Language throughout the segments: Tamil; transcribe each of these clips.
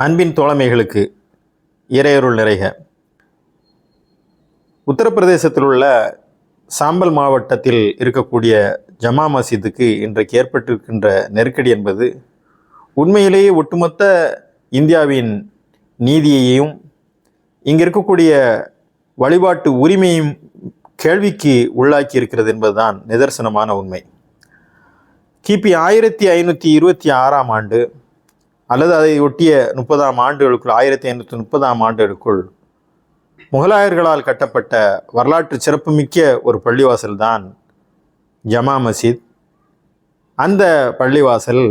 அன்பின் தோழமைகளுக்கு இறையருள் நிறைக. உத்தரப்பிரதேசத்தில் உள்ள சாம்பல் மாவட்டத்தில் இருக்கக்கூடிய ஜமா மசீதுக்கு இன்றைக்கு ஏற்பட்டிருக்கின்ற நெருக்கடி என்பது உண்மையிலேயே ஒட்டுமொத்த இந்தியாவின் நீதியையும் இங்கே இருக்கக்கூடிய வழிபாட்டு உரிமையும் கேள்விக்கு உள்ளாக்கி இருக்கிறது என்பதுதான் நிதர்சனமான உண்மை. கிபி ஆயிரத்தி ஐநூற்றி இருபத்தி ஆறாம் ஆண்டு அல்லது அதை ஒட்டிய முப்பதாம் ஆண்டுகளுக்குள் ஆயிரத்தி ஐநூற்றி முப்பதாம் ஆண்டுகளுக்குள் முகலாயர்களால் கட்டப்பட்ட வரலாற்று சிறப்புமிக்க ஒரு பள்ளிவாசல் தான் ஜமா மசீத். அந்த பள்ளிவாசல்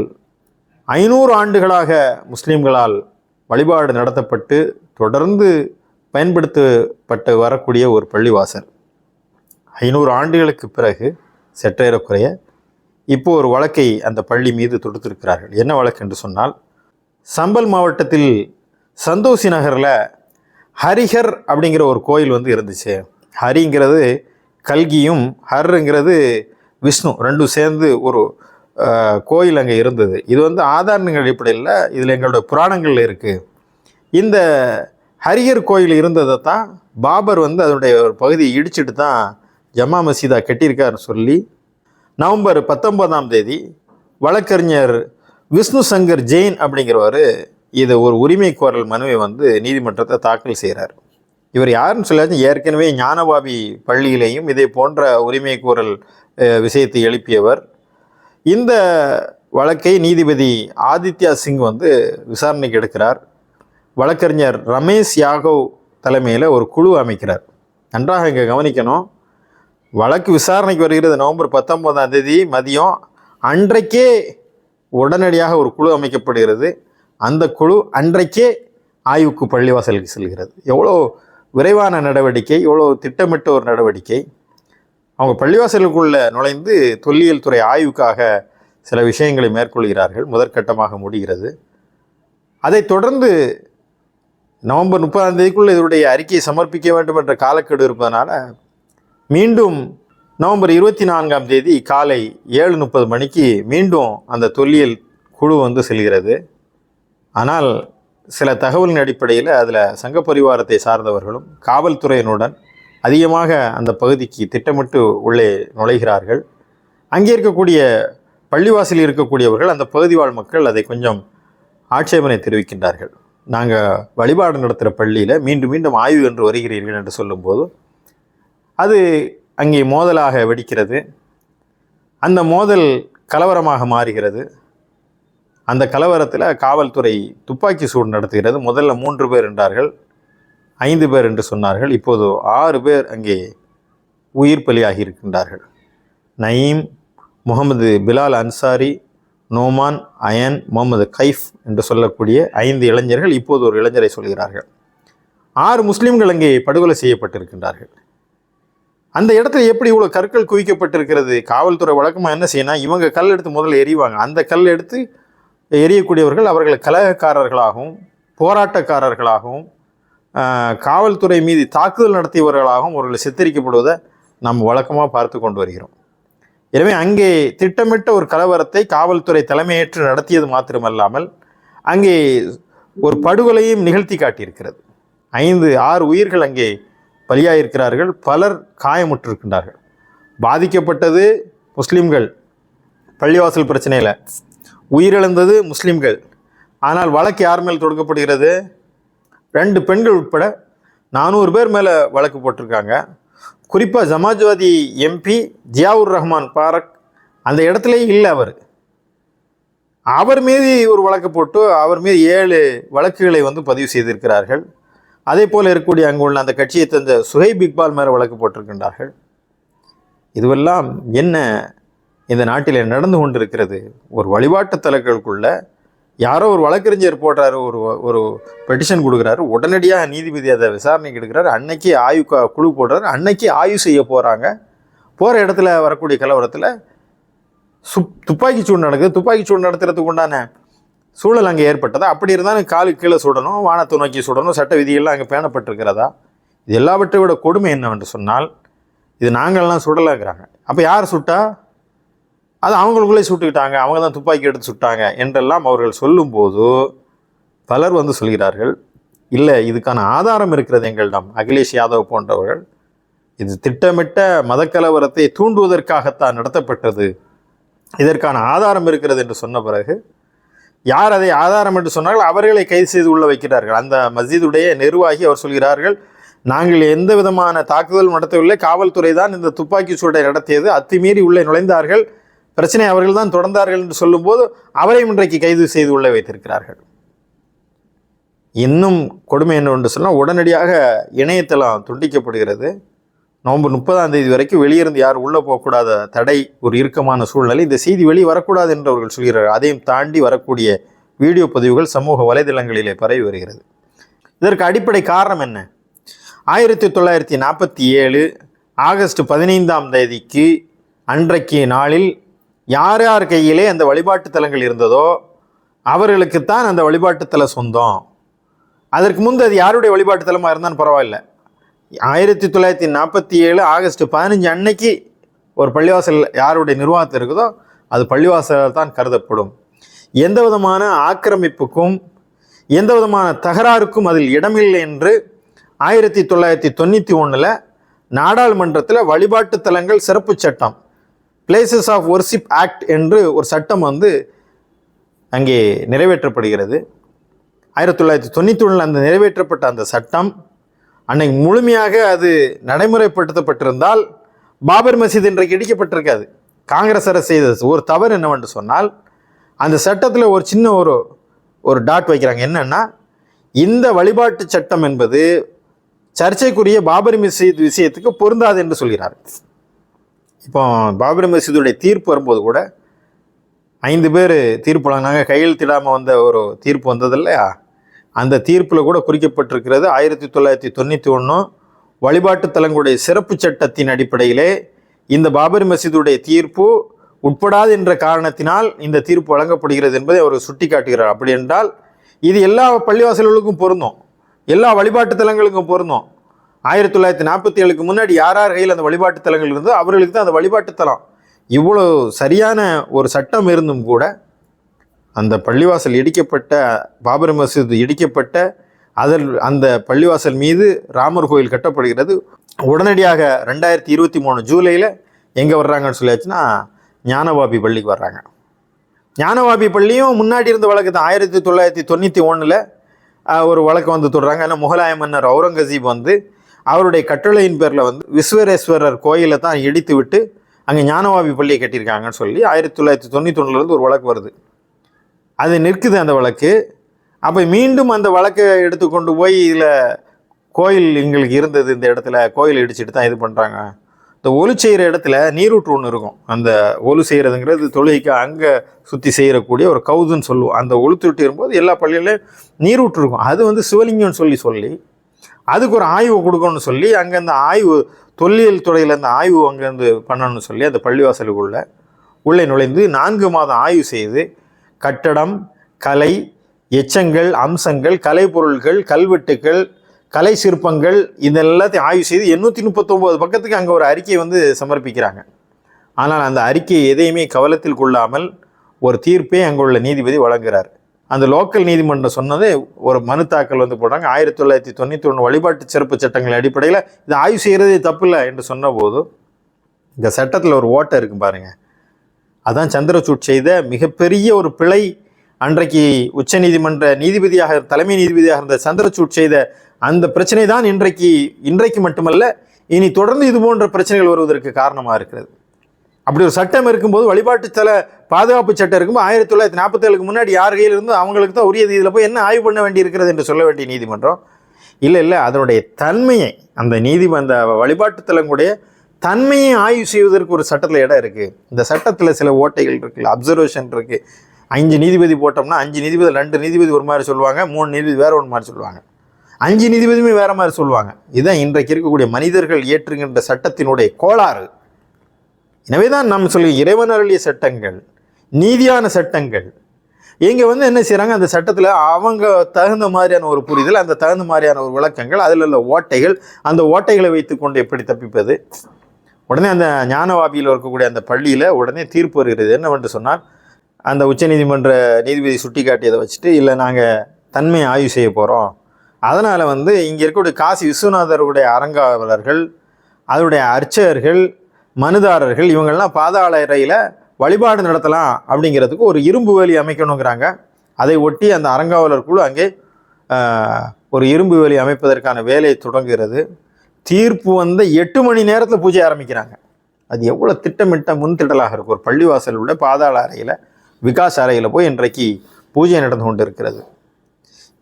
ஐநூறு ஆண்டுகளாக முஸ்லீம்களால் வழிபாடு நடத்தப்பட்டு தொடர்ந்து பயன்படுத்தப்பட்டு வரக்கூடிய ஒரு பள்ளிவாசல். ஐநூறு ஆண்டுகளுக்கு பிறகு சற்றேறக்குறைய இப்போ ஒரு வழக்கை அந்த பள்ளி மீது தொடுத்திருக்கிறார்கள். என்ன வழக்கு என்று சொன்னால் சம்பல் மாவட்டத்தில் சந்தோஷி நகரில் ஹரிஹர் அப்படிங்கிற ஒரு கோயில் வந்து இருந்துச்சு. ஹரிங்கிறது கல்கியும் ஹர்ங்கிறது விஷ்ணு ரெண்டும் சேர்ந்து ஒரு கோயில் அங்கே இருந்தது. இது வந்து ஆதாரங்கள் அடிப்படையில் இதில் எங்களோட புராணங்கள் இருக்குது இந்த ஹரிஹர் கோயில் இருந்ததை தான் பாபர் வந்து அதனுடைய ஒரு பகுதியை இடிச்சிட்டு தான் ஜமா மசீதா கட்டியிருக்காருன்னு சொல்லி நவம்பர் பத்தொன்பதாம் தேதி வழக்கறிஞர் விஷ்ணு சங்கர் ஜெயின் அப்படிங்கிறவர் இதை ஒரு உரிமை கோரல் மனுவை வந்து நீதிமன்றத்தை தாக்கல் செய்கிறார். இவர் யாருன்னு சொல்லாச்சும் ஏற்கனவே ஞானபாபி பள்ளியிலேயும் இதே போன்ற உரிமை கோரல் விஷயத்தை எழுப்பியவர். இந்த வழக்கை நீதிபதி ஆதித்யா சிங் வந்து விசாரணைக்கு எடுக்கிறார். வழக்கறிஞர் ரமேஷ் யாகவ் தலைமையில் ஒரு குழு அமைக்கிறார். நன்றாக இங்கே கவனிக்கணும். வழக்கு விசாரணைக்கு வருகிறது நவம்பர் பத்தொம்போதாம் தேதி மதியம் அன்றைக்கே உடனடியாக ஒரு குழு அமைக்கப்படுகிறது. அந்த குழு அன்றைக்கே ஆய்வுக்கு பள்ளிவாசலுக்கு செல்கிறது. எவ்வளோ விரைவான நடவடிக்கை எவ்வளோ திட்டமிட்ட ஒரு நடவடிக்கை. அவங்க பள்ளிவாசலுக்குள்ளே நுழைந்து தொல்லியல் துறை ஆய்வுக்காக சில விஷயங்களை மேற்கொள்கிறார்கள். முதற்கட்டமாக முடிகிறது. அதைத் தொடர்ந்து நவம்பர் முப்பதாம் தேதிக்குள்ளே இதனுடைய அறிக்கையை சமர்ப்பிக்க வேண்டும் என்ற காலக்கெடு இருப்பதனால் மீண்டும் நவம்பர் இருபத்தி நான்காம் தேதி காலை ஏழு முப்பது மணிக்கு மீண்டும் அந்த தொல்லியல் குழு வந்து செல்கிறது. ஆனால் சில தகவலின் அடிப்படையில் அதில் சங்க பரிவாரத்தை சார்ந்தவர்களும் காவல்துறையினுடன் அதிகமாக அந்த பகுதிக்கு திட்டமிட்டு உள்ளே நுழைகிறார்கள். அங்கே இருக்கக்கூடிய பள்ளிவாசலில் இருக்கக்கூடியவர்கள் அந்த பகுதி வாழ் மக்கள் அதை கொஞ்சம் ஆட்சேபனை தெரிவிக்கின்றார்கள். நாங்கள் வழிபாடு நடத்துகிற பள்ளியில் மீண்டும் மீண்டும் ஆய்வு என்று வருகிறீர்கள் என்று சொல்லும்போது அது அங்கே மோதலாக வெடிக்கிறது. அந்த மோதல் கலவரமாக மாறுகிறது. அந்த கலவரத்தில் காவல்துறை துப்பாக்கி சூடு நடத்துகிறது. முதல்ல மூன்று பேர் என்றார்கள். ஐந்து பேர் என்று சொன்னார்கள். இப்போது ஆறு பேர் அங்கே உயிர் பலியாகி இருக்கின்றார்கள். நயீம் முகமது பிலால் அன்சாரி நோமான் அயன் முகமது கைஃப் என்று சொல்லக்கூடிய ஐந்து இளைஞர்கள் இப்போது ஒரு இளைஞரை சொல்கிறார்கள். ஆறு முஸ்லீம்கள் அங்கே படுகொலை செய்யப்பட்டிருக்கின்றார்கள். அந்த இடத்துல எப்படி இவ்வளோ கற்கள் குவிக்கப்பட்டிருக்கிறது? காவல்துறை வழக்கமாக என்ன செய்யணும் இவங்க கல் எடுத்து முதல்ல எறிவாங்க. அந்த கல் எடுத்து எரியக்கூடியவர்கள் அவர்களை கலகக்காரர்களாகவும் போராட்டக்காரர்களாகவும் காவல்துறை மீது தாக்குதல் நடத்தியவர்களாகவும் அவர்கள் சித்தரிக்கப்படுவதை நாம் வழக்கமாக பார்த்து கொண்டு வருகிறோம். எனவே அங்கே திட்டமிட்ட ஒரு கலவரத்தை காவல்துறை தலைமையேற்று நடத்தியது மாத்திரமல்லாமல் அங்கே ஒரு படுகொலையும் நிகழ்த்தி காட்டியிருக்கிறது. ஐந்து ஆறு உயிர்கள் அங்கே பலியாயிருக்கிறார்கள். பலர் காயமுற்றிருக்கின்றார்கள். பாதிக்கப்பட்டது முஸ்லீம்கள். பள்ளிவாசல் பிரச்சனையில். உயிரிழந்தது முஸ்லீம்கள். ஆனால் வழக்கு யார் மேல் தொடுக்கப்படுகிறது? ரெண்டு பெண்கள் உட்பட நானூறு பேர் மேலே வழக்கு போட்டிருக்காங்க. குறிப்பாக சமாஜ்வாதி எம்பி ஜியாவுர் ரஹ்மான் பாரக் அந்த இடத்துலையே இல்லை அவர். அவர் மீது ஒரு வழக்கு போட்டு அவர் மீது ஏழு வழக்குகளை வந்து பதிவு செய்திருக்கிறார்கள். அதே போல் இருக்கக்கூடிய அங்கு உள்ள அந்த கட்சியை தந்த சுஹைப் இக்பால் மேலே வழக்கு போட்டிருக்கின்றார்கள். இதுவெல்லாம் என்ன இந்த நாட்டில் நடந்து கொண்டிருக்கிறது? ஒரு வழிபாட்டு தலைகளுக்குள்ள யாரோ ஒரு வழக்கறிஞர் போடுறாரு ஒரு ஒரு பெட்டிஷன் கொடுக்குறாரு உடனடியாக நீதிபதி அதை விசாரணைக்கு எடுக்கிறாரு அன்னைக்கு ஆய்வு குழு போடுறாரு அன்னைக்கு ஆய்வு செய்ய போகிறாங்க போகிற இடத்துல வரக்கூடிய கலவரத்தில் சுப் துப்பாக்கி சூடு நடக்குது. துப்பாக்கி சூடு நடத்துறதுக்கு உண்டான சூழல் அங்கே ஏற்பட்டதா? அப்படி இருந்தாலும் காலு கீழே சுடணும் வானத்தை நோக்கி சுடணும் சட்ட விதிகள்லாம் அங்கே பேணப்பட்டிருக்கிறதா? இது எல்லாவற்றை விட கொடுமை என்னவென்று சொன்னால் இது நாங்கள்லாம் சுடலைங்கிறாங்க. அப்போ யார் சுட்டா? அது அவங்களுக்குள்ளே சுட்டுக்கிட்டாங்க அவங்க தான் துப்பாக்கி எடுத்து சுட்டாங்க என்றெல்லாம் அவர்கள் சொல்லும்போது பலர் வந்து சொல்கிறார்கள் இல்லை இதுக்கான ஆதாரம் இருக்கிறது எங்களிடம் அகிலேஷ் யாதவ் போன்றவர்கள். இது திட்டமிட்ட மதக்கலவரத்தை தூண்டுவதற்காகத்தான் நடத்தப்பட்டது. இதற்கான ஆதாரம் இருக்கிறது என்று சொன்ன பிறகு யார் அதை ஆதாரம் என்று சொன்னார்கள்? அவர்களை கைது செய்து உள்ள வைக்கிறார்கள். அந்த மஸ்ஜிதுடைய நிர்வாகி அவர் சொல்கிறார்கள் நாங்கள் எந்த விதமான தாக்குதல் நடத்தவில்லை. காவல்துறை தான் இந்த துப்பாக்கி சூட்டை நடத்தியது. அத்துமீறி உள்ளே நுழைந்தார்கள். பிரச்சனை அவர்கள் தான் தொடர்ந்தார்கள் என்று சொல்லும்போது அவரையும் இன்றைக்கு கைது செய்து உள்ளே வைத்திருக்கிறார்கள். இன்னும் கொடுமை என்னவென்று சொன்னால் உடனடியாக இணையதளம் துண்டிக்கப்படுகிறது. நவம்பர் முப்பதாம் தேதி வரைக்கும் வெளியிருந்து யாரும் உள்ளே போகக்கூடாத தடை ஒரு இறுக்கமான சூழ்நிலை. இந்த செய்தி வெளியே வரக்கூடாது என்று அவர்கள் சொல்கிறார்கள். அதையும் தாண்டி வரக்கூடிய வீடியோ பதிவுகள் சமூக வலைதளங்களிலே பரவி வருகிறது. இதற்கு அடிப்படை காரணம் என்ன? ஆயிரத்தி தொள்ளாயிரத்தி நாற்பத்தி ஏழு ஆகஸ்ட் பதினைந்தாம் தேதிக்கு அன்றைக்கு நாளில் யார் யார் கையிலே அந்த வழிபாட்டு தலங்கள் இருந்ததோ அவர்களுக்குத்தான் அந்த வழிபாட்டு சொந்தம். அதற்கு முந்து அது யாருடைய வழிபாட்டு தலமாக இருந்தாலும் பரவாயில்ல. ஆயிரத்தி தொள்ளாயிரத்தி நாற்பத்தி ஏழு ஆகஸ்ட் பதினஞ்சு அன்னைக்கு ஒரு பள்ளிவாசல் யாருடைய நிர்வாகத்தில் இருக்குதோ அது பள்ளிவாசல் தான் கருதப்படும். எந்த விதமான ஆக்கிரமிப்புக்கும் எந்த விதமான தகராறுக்கும் அதில் இடமில்லை என்று ஆயிரத்தி தொள்ளாயிரத்தி தொண்ணூற்றி ஒன்றில் நாடாளுமன்றத்தில் வழிபாட்டு தலங்கள் சிறப்பு சட்டம் பிளேசஸ் ஆஃப் ஒர்ஷிப் ஆக்ட் என்று ஒரு சட்டம் வந்து அங்கே நிறைவேற்றப்படுகிறது. ஆயிரத்தி தொள்ளாயிரத்தி தொண்ணூற்றி ஒன்றில் அந்த நிறைவேற்றப்பட்ட அந்த சட்டம் அன்னைக்கு முழுமையாக அது நடைமுறைப்படுத்தப்பட்டிருந்தால் பாபர் மசீத் இன்றைக்கு இடிக்கப்பட்டிருக்காது. காங்கிரஸ் அரசு செய்தது ஒரு தவறு என்னவென்று சொன்னால் அந்த சட்டத்தில் ஒரு சின்ன ஒரு ஒரு டாட் வைக்கிறாங்க. என்னென்னா இந்த வழிபாட்டு சட்டம் என்பது சர்ச்சைக்குரிய பாபர் மசீத் விஷயத்துக்கு பொருந்தாது என்று சொல்கிறார். இப்போ பாபர் மசீதுடைய தீர்ப்பு வரும்போது கூட ஐந்து பேர் தீர்ப்பு வழங்கினாங்க. கையெழுத்திடாமல் வந்த ஒரு தீர்ப்பு வந்தது இல்லையா அந்த தீர்ப்பில் கூட குறிக்கப்பட்டிருக்கிறது. ஆயிரத்தி தொள்ளாயிரத்தி தொண்ணூற்றி ஒன்று வழிபாட்டு தலங்களுடைய சிறப்பு சட்டத்தின் அடிப்படையிலே இந்த பாபரி மசீதுடைய தீர்ப்பு உட்படாது என்ற காரணத்தினால் இந்த தீர்ப்பு வழங்கப்படுகிறது என்பதை அவர் சுட்டி காட்டுகிறார் அப்படி என்றால் இது எல்லா பள்ளிவாசல்களுக்கும் பொருந்தும். எல்லா வழிபாட்டு தலங்களுக்கும் பொருந்தும். ஆயிரத்தி தொள்ளாயிரத்தி நாற்பத்தி ஏழுக்கு முன்னாடி யார் யார் கையில் அந்த வழிபாட்டு தலங்கள் இருந்தோ அவர்களுக்கு தான் அந்த வழிபாட்டு தலம் இவ்வளோ சரியான ஒரு சட்டம் இருந்தும் கூட அந்த பள்ளிவாசல் இடிக்கப்பட்ட பாபர் மசூது இடிக்கப்பட்ட அதில் அந்த பள்ளிவாசல் மீது ராமர் கோயில் கட்டப்படுகிறது. உடனடியாக ரெண்டாயிரத்தி இருபத்தி மூணு ஜூலையில் எங்கே வர்றாங்கன்னு சொல்லியாச்சுன்னா ஞானவாபி பள்ளிக்கு வர்றாங்க. ஞானவாபி பள்ளியும் முன்னாடி இருந்த வழக்கு தான். ஆயிரத்தி தொள்ளாயிரத்தி தொண்ணூற்றி ஒன்றில் ஒரு வழக்கு வந்து தொடுறாங்க. ஏன்னா முகலாய மன்னர் அவுரங்கசீப் வந்து அவருடைய கட்டளையின் பேரில் வந்து விஸ்வரேஸ்வரர் கோயிலை தான் இடித்து விட்டு அங்கே ஞானவாபி பள்ளியை கட்டியிருக்காங்கன்னு சொல்லி ஆயிரத்தி தொள்ளாயிரத்தி தொண்ணூற்றி ஒன்றுலேருந்து ஒரு வழக்கு வருது. அது நிற்குது அந்த வழக்கு. அப்போ மீண்டும் அந்த வழக்கை எடுத்துக்கொண்டு போய் இதில் கோயில் எங்களுக்கு இருந்தது இந்த இடத்துல கோயில் இடிச்சிட்டு தான் இது பண்ணுறாங்க இந்த ஒலு செய்கிற இடத்துல நீரூற்று ஒன்று இருக்கும். அந்த ஒலு செய்கிறதுங்கிறது தொழுகைக்கு அங்கே சுற்றி செய்கிறக்கூடிய ஒரு கவுதுன்னு சொல்லுவோம். அந்த ஒழுத்துட்டு இருக்கும்போது எல்லா பள்ளியிலையும் நீரூற்று இருக்கும். அது வந்து சிவலிங்கம்னு சொல்லி சொல்லி அதுக்கு ஒரு ஆய்வு கொடுக்கணும்னு சொல்லி அங்கே அந்த ஆய்வு தொல்லியல் துறையில் அந்த ஆய்வு அங்கேருந்து பண்ணணும்னு சொல்லி அந்த பள்ளிவாசலுக்குள்ளே உள்ளே நுழைந்து நான்கு மாதம் ஆய்வு செய்து கட்டடம் கலை எச்சங்கள் அம்சங்கள் கலைப்பொருள்கள் கல்வெட்டுக்கள் கலை சிற்பங்கள் இதெல்லாத்தையும் ஆய்வு செய்து எண்ணூற்றி முப்பத்தொம்போது பக்கத்துக்கு அங்கே ஒரு அறிக்கையை வந்து சமர்ப்பிக்கிறாங்க. ஆனால் அந்த அறிக்கை எதையுமே கவலத்தில் கொள்ளாமல் ஒரு தீர்ப்பை அங்குள்ள உள்ள நீதிபதி வழங்குகிறார் அந்த லோக்கல் நீதிமன்றம் சொன்னது ஒரு மனு தாக்கல் வந்து போடுறாங்க ஆயிரத்தி தொள்ளாயிரத்தி தொண்ணூற்றி ஒன்று வழிபாட்டு சிறப்பு சட்டங்கள் அடிப்படையில் இதை ஆய்வு செய்கிறதே தப்பில்லை என்று சொன்னபோது இந்த சட்டத்தில் ஒரு ஓட்டை இருக்கும் பாருங்கள் அதான் சந்திரசூட் செய்த மிகப்பெரிய ஒரு பிழை அன்றைக்கு உச்சநீதிமன்ற நீதிபதியாக தலைமை நீதிபதியாக இருந்த சந்திரசூட் செய்த அந்த பிரச்சனை தான் இன்றைக்கு இன்றைக்கு மட்டுமல்ல இனி தொடர்ந்து இது போன்ற பிரச்சனைகள் வருவதற்கு காரணமாக இருக்கிறது. அப்படி ஒரு சட்டம் இருக்கும்போது வழிபாட்டு தல பாதுகாப்பு சட்டம் இருக்கும்போது ஆயிரத்தி தொள்ளாயிரத்தி நாற்பத்தேழுக்கு முன்னாடி யார் கையில் இருந்தோ அவங்களுக்கு தான் உரிய இதில் போய் என்ன ஆய்வு பண்ண வேண்டி இருக்கிறது என்று சொல்ல வேண்டிய நீதிமன்றம். இல்லை இல்லை அதனுடைய தன்மையை அந்த நீதி அந்த வழிபாட்டு தலங்களுடைய தன்மையை ஆய்வு செய்வதற்கு ஒரு சட்டத்தில் இடம் இருக்குது இந்த சட்டத்தில் சில ஓட்டைகள் இருக்குல்ல அப்சர்வேஷன் இருக்குது அஞ்சு நீதிபதி போட்டோம்னா அஞ்சு நீதிபதி ரெண்டு நீதிபதி ஒரு மாதிரி சொல்லுவாங்க மூணு நீதிபதி வேறு ஒரு மாதிரி சொல்லுவாங்க. அஞ்சு நீதிபதியுமே வேறு மாதிரி சொல்லுவாங்க. இதுதான் இன்றைக்கு இருக்கக்கூடிய மனிதர்கள் இயற்றுகின்ற சட்டத்தினுடைய கோளாறு. எனவே தான் நாம் சொல்லி இறைவன் அருளிய சட்டங்கள் நீதியான சட்டங்கள். இங்கே வந்து என்ன செய்கிறாங்க அந்த சட்டத்தில் அவங்க தகுந்த மாதிரியான ஒரு புரிதல் அந்த தகுந்த மாதிரியான ஒரு விளக்கங்கள் அதில் உள்ள ஓட்டைகள் அந்த ஓட்டைகளை வைத்துக்கொண்டு எப்படி தப்பிப்பது? உடனே அந்த ஞானவாபியில் இருக்கக்கூடிய அந்த பள்ளியில் உடனே தீர்ப்பு வருகிறது. என்னவென்று சொன்னால் அந்த உச்சநீதிமன்ற நீதிபதி சுட்டி காட்டியதை வச்சுட்டு இல்லை நாங்கள் தன்மையை ஆய்வு செய்ய போகிறோம் அதனால் வந்து இங்கே இருக்கக்கூடிய காசி விஸ்வநாதருடைய அறங்காவலர்கள் அதனுடைய அர்ச்சகர்கள் மனுதாரர்கள் இவங்கெல்லாம் பாதாள அறையில் வழிபாடு நடத்தலாம் அப்படிங்கிறதுக்கு ஒரு இரும்பு வேலி அமைக்கணுங்கிறாங்க. அதை ஒட்டி அந்த அரங்காவலர் குழு அங்கே ஒரு இரும்பு வேலி அமைப்பதற்கான வேலை தொடங்குகிறது. தீர்ப்பு வந்த எட்டு மணி நேரத்தில் பூஜை ஆரம்பிக்கிறாங்க. அது எவ்வளோ திட்டமிட்ட முன்திட்டலாக இருக்கும் ஒரு பள்ளிவாசல் உள்ள பாதாள அறையில் விகாஸ் அறையில் போய் இன்றைக்கு பூஜை நடந்து கொண்டு இருக்கிறது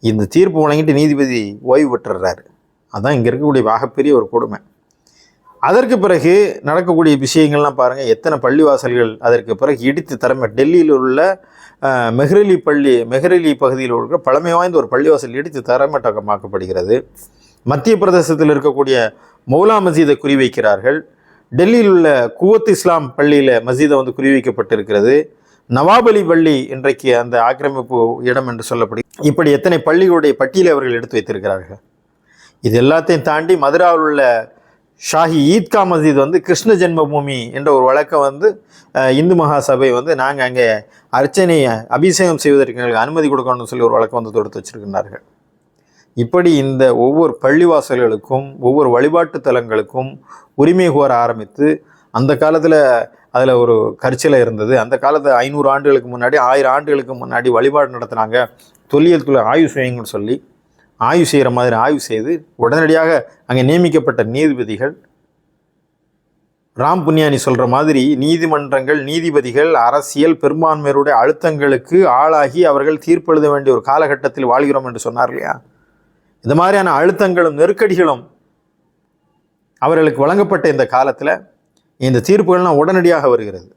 இந்த தீர்ப்பு வழங்கிட்டு நீதிபதி ஓய்வு பெற்றுறாரு. அதான் இங்கே இருக்கக்கூடிய மிகப்பெரிய ஒரு கொடுமை. அதற்கு பிறகு நடக்கக்கூடிய விஷயங்கள்லாம் பாருங்கள் எத்தனை பள்ளிவாசல்கள் அதற்கு பிறகு இடித்து திறமை டெல்லியில் உள்ள மெஹ்ரலி பள்ளி மெஹ்ரலி பகுதியில் உள்ள பழமை வாய்ந்த ஒரு பள்ளிவாசல் இடித்து தரமட்டமாக்கப்படுகிறது. மத்திய பிரதேசத்தில் இருக்கக்கூடிய மௌலா மசீதை குறிவைக்கிறார்கள். டெல்லியில் உள்ள குவத் இஸ்லாம் பள்ளியில் மசீதை வந்து குறிவைக்கப்பட்டிருக்கிறது. நவாபலி பள்ளி இன்றைக்கு அந்த ஆக்கிரமிப்பு இடம் என்று சொல்லப்படும் இப்படி எத்தனை பள்ளிகளுடைய பட்டியலை அவர்கள் எடுத்து வைத்திருக்கிறார்கள். இது எல்லாத்தையும் தாண்டி மதுராவில் உள்ள ஷாஹி ஈத்கா மஸ்ஜித் வந்து கிருஷ்ண ஜென்மபூமி என்ற ஒரு வழக்கம் வந்து இந்து இந்து மகாசபை வந்து நாங்கள் அங்கே அர்ச்சனையை அபிஷேகம் செய்வதற்கு எங்களுக்கு அனுமதி கொடுக்கணும்னு சொல்லி ஒரு வழக்கம் வந்து தொடுத்து வச்சிருக்கிறார்கள் இப்படி இந்த ஒவ்வொரு பள்ளிவாசல்களுக்கும் ஒவ்வொரு வழிபாட்டு தலங்களுக்கும் உரிமை கோர ஆரம்பித்து அந்த காலத்தில் அதில் ஒரு கரிச்சலை இருந்தது. அந்த காலத்தில் ஐநூறு ஆண்டுகளுக்கு முன்னாடி ஆயிரம் ஆண்டுகளுக்கு முன்னாடி வழிபாடு நடத்துனாங்க. தொல்லியல் துறை ஆய்வு செய்யுங்கன்னு சொல்லி ஆய்வு செய்கிற மாதிரி ஆய்வு செய்து உடனடியாக அங்கே நியமிக்கப்பட்ட நீதிபதிகள் ராம் புன்யானி சொல்கிற மாதிரி நீதிமன்றங்கள் நீதிபதிகள் அரசியல் பெரும்பான்மையருடைய அழுத்தங்களுக்கு ஆளாகி அவர்கள் தீர்ப்பெழுத வேண்டிய ஒரு காலகட்டத்தில் வாழ்கிறோம் என்று சொன்னார் இல்லையா? இந்த மாதிரியான அழுத்தங்களும் நெருக்கடிகளும் அவர்களுக்கு வழங்கப்பட்ட இந்த காலத்தில் இந்த தீர்ப்புகள்லாம் உடனடியாக வருகிறது.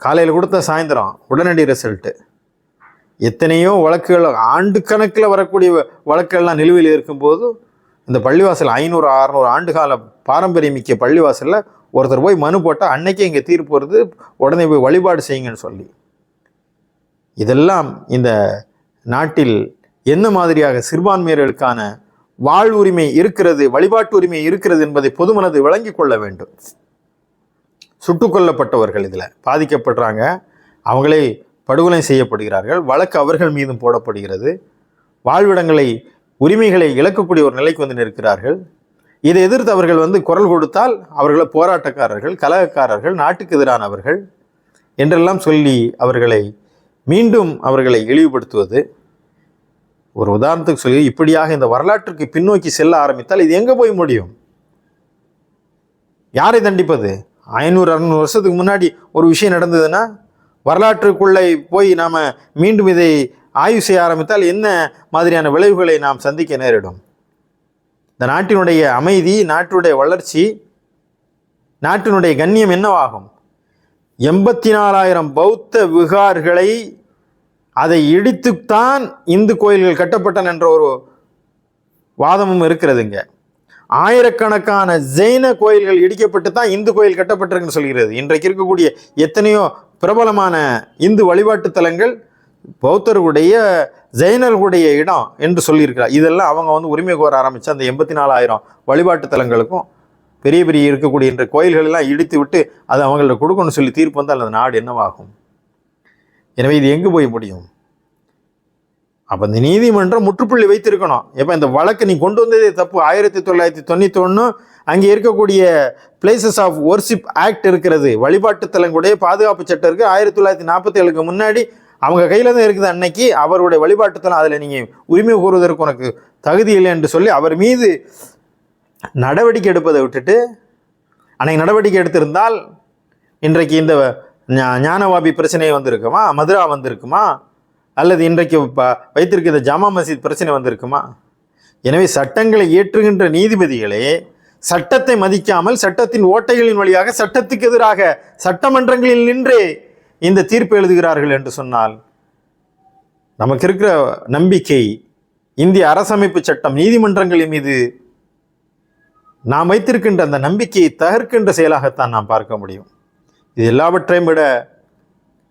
காலையில் கொடுத்த சாயந்தரம் உடனடி ரிசல்ட்டு எத்தனையோ வழக்குகள் ஆண்டு கணக்கில் வரக்கூடிய வழக்குகள்லாம் நிலுவையில் இருக்கும்போது இந்த பள்ளிவாசல் ஐநூறு அறநூறு ஆண்டு கால பாரம்பரியமிக்க பள்ளிவாசலில் ஒருத்தர் போய் மனு போட்டால் அன்னைக்கே இங்கே தீர்ப்பு வருது உடனே போய் வழிபாடு செய்யுங்கன்னு சொல்லி. இதெல்லாம் இந்த நாட்டில் என்ன மாதிரியாக சிறுபான்மையர்களுக்கான வாழ்வுரிமை இருக்கிறது வழிபாட்டு உரிமை இருக்கிறது என்பதை பொதுமனது விளங்கி கொள்ள வேண்டும். சுட்டுக்கொல்லப்பட்டவர்கள் இதில் பாதிக்கப்படுறாங்க. அவங்களே படுகொலை செய்யப்படுகிறார்கள். வழக்கு அவர்கள் மீதும் போடப்படுகிறது. வாழ்விடங்களை உரிமைகளை இழக்கக்கூடிய ஒரு நிலைக்கு வந்து நிற்கிறார்கள். இதை எதிர்த்து அவர்கள் வந்து குரல் கொடுத்தால் அவர்களை போராட்டக்காரர்கள் கலகக்காரர்கள் நாட்டுக்கு எதிரானவர்கள் என்றெல்லாம் சொல்லி அவர்களை மீண்டும் அவர்களை இழிவுபடுத்துவது. ஒரு உதாரணத்துக்கு சொல்லி இப்படியாக இந்த வரலாற்றுக்கு பின்னோக்கி செல்ல ஆரம்பித்தால் இது எங்கே போய் முடியும்? யாரை தண்டிப்பது? ஐநூறு அறநூறு வருஷத்துக்கு முன்னாடி ஒரு விஷயம் நடந்ததுன்னா வரலாற்றுக்குள்ளே போய் நாம் மீண்டும் இதை ஆய்வு செய்ய ஆரம்பித்தால் என்ன மாதிரியான விளைவுகளை நாம் சந்திக்க நேரிடும்? இந்த நாட்டினுடைய அமைதி நாட்டினுடைய வளர்ச்சி நாட்டினுடைய கண்ணியம் என்னவாகும்? எண்பத்தி நாலாயிரம் பௌத்த விகார்களை அதை இடித்துத்தான் இந்து கோயில்கள் கட்டப்பட்டன என்ற ஒரு வாதமும் இருக்கிறதுங்க ஆயிரக்கணக்கான ஜெயின கோயில்கள் இடிக்கப்பட்டு தான் இந்து கோயில் கட்டப்பட்டிருக்குன்னு சொல்கிறது. இன்றைக்கு இருக்கக்கூடிய எத்தனையோ பிரபலமான இந்து வழிபாட்டு தலங்கள் பௌத்தர்களுடைய ஜெயினர்களுடைய இடம் என்று சொல்லியிருக்கிறார். இதெல்லாம் அவங்க வந்து உரிமை கோர ஆரம்பித்து அந்த எண்பத்தி நாலாயிரம் வழிபாட்டு தலங்களுக்கும் பெரிய பெரிய இருக்கக்கூடிய இன்ற கோயில்களெல்லாம் இடித்து விட்டு அதை அவங்கள்ட்ட கொடுக்கணும்னு சொல்லி தீர்ப்பு வந்தால் அந்த நாடு என்னவாகும்? எனவே இது எங்கே போய் முடியும்? அப்போ இந்த நீதிமன்றம் முற்றுப்புள்ளி வைத்திருக்கணும். எப்போ இந்த வழக்கு நீ கொண்டு வந்ததே தப்பு. ஆயிரத்தி தொள்ளாயிரத்தி தொண்ணூற்றி ஒன்று அங்கே இருக்கக்கூடிய பிளேசஸ் ஆஃப் ஒர்ஷிப் ஆக்ட் இருக்கிறது. வழிபாட்டு தலங்களுடைய பாதுகாப்பு சட்டம் இருக்குது ஆயிரத்தி தொள்ளாயிரத்தி நாற்பத்தி ஏழுக்கு முன்னாடி அவங்க கையில் தான் இருக்குது அன்னைக்கு. அவருடைய வழிபாட்டு தலம் அதில் நீங்கள் உரிமை கூறுவதற்கு உனக்கு தகுதி இல்லை என்று சொல்லி அவர் மீது நடவடிக்கை எடுப்பதை விட்டுட்டு அன்னைக்கு நடவடிக்கை எடுத்திருந்தால் இன்றைக்கு இந்த ஞானவாபி பிரச்சனை வந்திருக்குமா? மதுரா வந்திருக்குமா? அல்லது இன்றைக்கு ப- வைத்திருக்கிற ஜாமா மசீத் பிரச்சனை வந்திருக்குமா? எனவே சட்டங்களை இயற்றுகின்ற நீதிபதிகளே சட்டத்தை மதிக்காமல் சட்டத்தின் ஓட்டைகளின் வழியாக சட்டத்துக்கு எதிராக சட்டமன்றங்களில் நின்றே இந்த தீர்ப்பு எழுதுகிறார்கள் என்று சொன்னால் நமக்கு இருக்கிற நம்பிக்கை இந்திய அரசமைப்பு சட்டம் நீதிமன்றங்களின் மீது நாம் வைத்திருக்கின்ற அந்த நம்பிக்கையை தகர்க்கின்ற செயலாகத்தான் நாம் பார்க்க முடியும். இது எல்லாவற்றையும் விட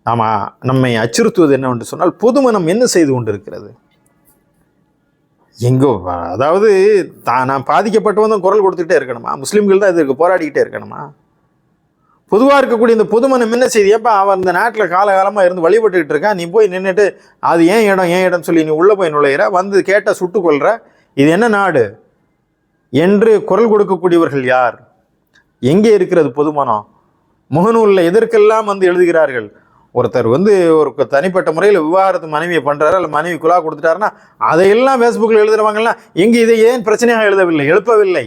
நாம் நம்மை அச்சுறுத்துவது என்னவென்று சொன்னால் பொதுமனம் என்ன செய்து கொண்டிருக்கிறது? எங்கோ அதாவது தான் நான் பாதிக்கப்பட்டவன் தான் குரல் கொடுத்துக்கிட்டே இருக்கணுமா? முஸ்லீம்கள் தான் இதற்கு போராடிக்கிட்டே இருக்கணுமா? பொதுவாக இருக்கக்கூடிய இந்த பொதுமனம் என்ன செய்தி எப்போ அவன் இந்த நாட்டில் காலகாலமாக இருந்து வழிபட்டுக்கிட்டு இருக்கான் நீ போய் நின்றுட்டு அது ஏன் இடம் ஏன் இடம் சொல்லி நீ உள்ளே போய் நுழையிற வந்து கேட்டால் சுட்டுக்கொள்கிற இது என்ன நாடு? என்று குரல் கொடுக்கக்கூடியவர்கள் யார்? எங்கே இருக்கிறது பொதுமனம் முகநூலில் எதற்கெல்லாம் வந்து எழுதுகிறார்கள்? ஒருத்தர் வந்து ஒரு தனிப்பட்ட முறையில் விவாகரத்து மனைவியை பண்ணுறாரு இல்லை மனைவி குழா கொடுத்துட்டாருன்னா அதையெல்லாம் ஃபேஸ்புக்கில் எழுதுறவங்கலாம் இங்கே இதை ஏன் பிரச்சனையாக எழுதவில்லை? எழுப்பவில்லை.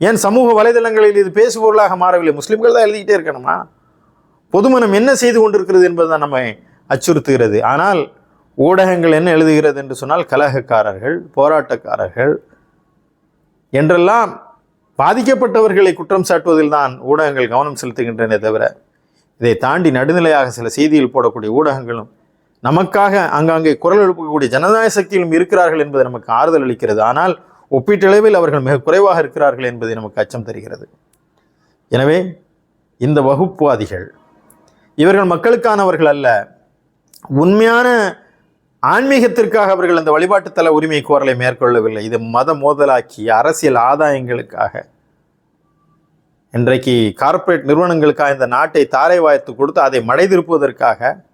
ஏன் சமூக வலைதளங்களில் இது பேசுபொருளாக மாறவில்லை? முஸ்லீம்கள் தான் எழுதிக்கிட்டே இருக்கணுமா? பொதுமனம் என்ன செய்து கொண்டிருக்கிறது என்பதுதான் நம்மை அச்சுறுத்துகிறது. ஆனால் ஊடகங்கள் என்ன எழுதுகிறது என்று சொன்னால் கலகக்காரர்கள் போராட்டக்காரர்கள் என்றெல்லாம் பாதிக்கப்பட்டவர்களை குற்றம் சாட்டுவதில் தான் ஊடகங்கள் கவனம் செலுத்துகின்றனே தவிர இதை தாண்டி நடுநிலையாக சில செய்தியில் போடக்கூடிய ஊடகங்களும் நமக்காக அங்காங்கே குரல் எழுப்பக்கூடிய ஜனநாயக சக்தியிலும் இருக்கிறார்கள் என்பது நமக்கு ஆறுதல் அளிக்கிறது. ஆனால் ஒப்பீட்டளவில் அவர்கள் மிக குறைவாக இருக்கிறார்கள் என்பதை நமக்கு அச்சம் தருகிறது. எனவே இந்த வகுப்புவாதிகள் இவர்கள் மக்களுக்கானவர்கள் அல்ல உண்மையான ஆன்மீகத்திற்காக அவர்கள் அந்த வழிபாட்டுத்தல உரிமை கோரலை மேற்கொள்ளவில்லை. இது மத மோதலாக்கி அரசியல் ஆதாயங்களுக்காக. இன்றைக்கு கார்ப்பரேட் நிறுவனங்களுக்காக இந்த நாட்டை தாரை வாய்த்து கொடுத்து அதை மடைதிருப்புவதற்காக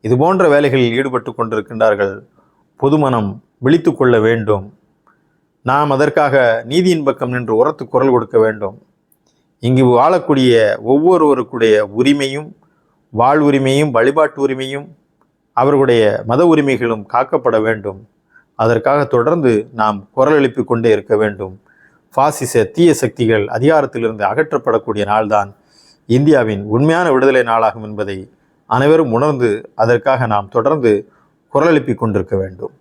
இது போன்ற வேலைகளில் ஈடுபட்டு கொண்டிருக்கின்றார்கள். பொதுமனம் விழித்து கொள்ள வேண்டும். நாம் அதற்காக நீதியின் பக்கம் நின்று உரத்து குரல் கொடுக்க வேண்டும். இங்கு வாழக்கூடிய ஒவ்வொருவருக்குடைய உரிமையும் வாழ்வுரிமையும் வழிபாட்டு உரிமையும் அவர்களுடைய மத உரிமைகளும் காக்கப்பட வேண்டும். அதற்காக தொடர்ந்து நாம் குரல் எழுப்பி கொண்டே இருக்க வேண்டும். பாசிச தீய சக்திகள் அதிகாரத்திலிருந்து அகற்றப்படக்கூடிய நாள்தான் இந்தியாவின் உண்மையான விடுதலை நாளாகும் என்பதை அனைவரும் உணர்ந்து அதற்காக நாம் தொடர்ந்து குரல் எழுப்பி கொண்டிருக்க வேண்டும்.